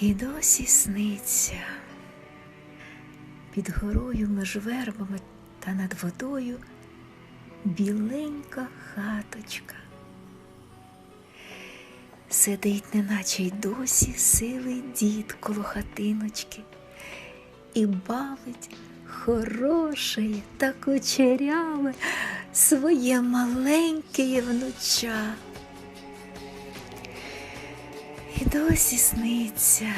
І досі сниться під горою між вербами та над водою біленька хаточка. Сидить, неначе й досі сивий дід коло хатиночки і бавить хороше та кучеряве своє маленьке внуча. І досі сниться,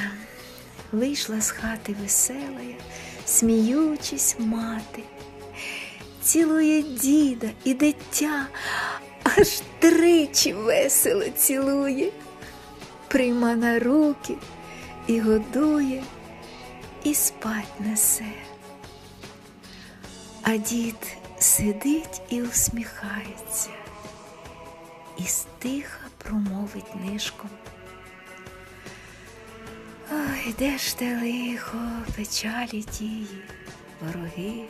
вийшла з хати веселая, сміючись мати, цілує діда і дитя, аж тричі весело цілує, прийма на руки і годує, і спать несе. А дід сидить і усміхається, і стиха промовить нишком. Ой, де ж те лихо, печалі тії, вороги.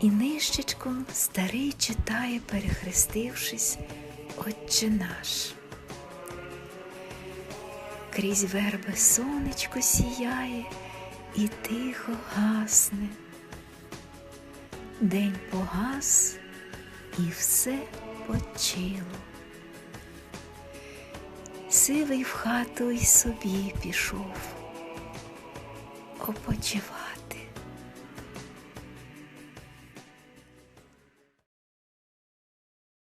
І нищечком старий читає, перехрестившись, Отче наш. Крізь верби сонечко сіяє і тихо гасне. День погас і все почило. Сивий в хату й собі пішов. Опочивай.